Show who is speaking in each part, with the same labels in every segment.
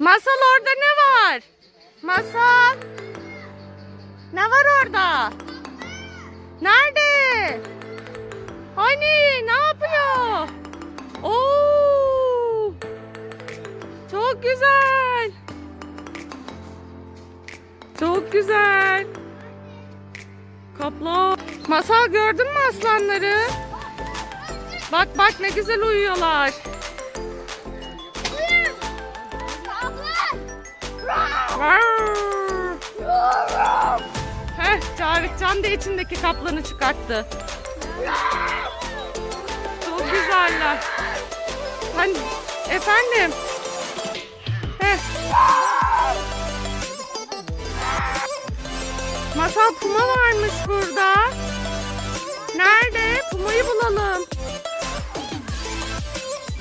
Speaker 1: Masal orada ne var? Masal. Ne var orada? Nerede? Hani ne yapıyor? Oo! Çok güzel. Çok güzel. Kaplan. Masal gördün mü aslanları? Bak bak ne güzel uyuyorlar. Heh, Tarıkcan da içindeki kaplanı çıkarttı. Çok güzeller. Hani efendim. Heh. Masal puma varmış burada. Nerede? Pumayı bulalım.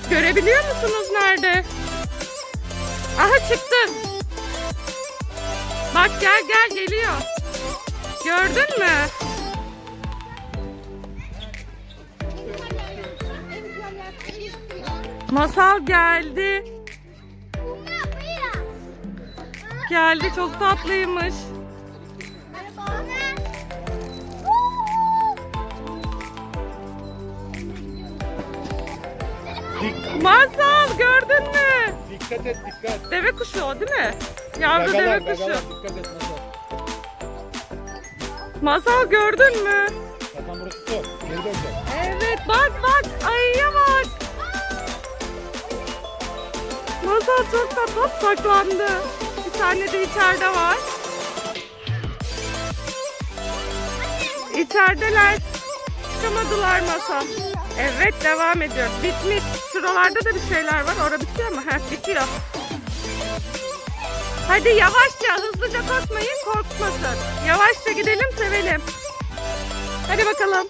Speaker 1: Görebiliyor musunuz nerede? Aha çıktı. Bak gel gel geliyor. Gördün mü? Masal geldi. Geldi çok tatlıymış. Masal gördün mü?
Speaker 2: Dikkat et dikkat.
Speaker 1: Deve kuşu o değil mi? Yavru deve kuşu.
Speaker 2: dikkat et Masal.
Speaker 1: Masal gördün mü?
Speaker 2: Zaten burası su. Geri döneceğiz.
Speaker 1: Evet bak bak ayıya bak. Masal çok tatlı Hop, saklandı. Bir tane de içeride var. İçerideler. Çıkamadılar masa. Evet devam ediyor. Bitmiş. Şuralarda da bir şeyler var. Orada bitiyor mu? Heh bitiyor. Hadi yavaşça hızlıca koşmayın korkmasın. Yavaşça gidelim sevelim. Hadi bakalım.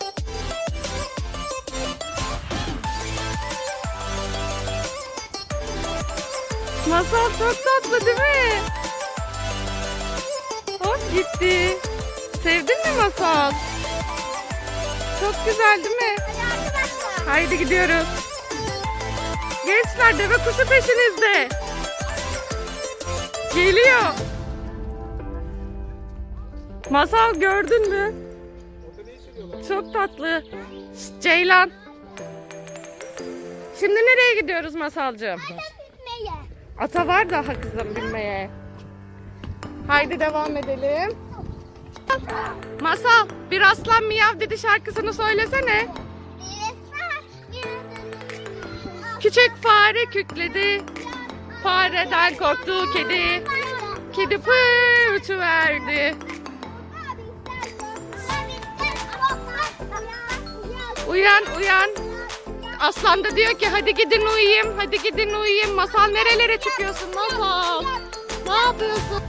Speaker 1: Masal çok tatlı değil mi? Hop gitti. Sevdin mi Masal? Çok güzel değil mi? Haydi gidiyoruz. Gençler deve kuşu peşinizde. Geliyor. Masal gördün mü? Çok tatlı. Şşt, Ceylan. Şimdi nereye gidiyoruz Masalcığım? Ata var daha kızım bilmeye. Haydi devam edelim. Masal bir aslan miyav dedi şarkısını söylesene. Küçük fare kükledi. Fareden korktu kedi. Kedi pıh verdi. Uyan uyan. Aslan da diyor ki hadi gidin uyuyayım. Hadi gidin uyuyayım. Masal nerelere çıkıyorsun Masal? Ne yapıyorsun?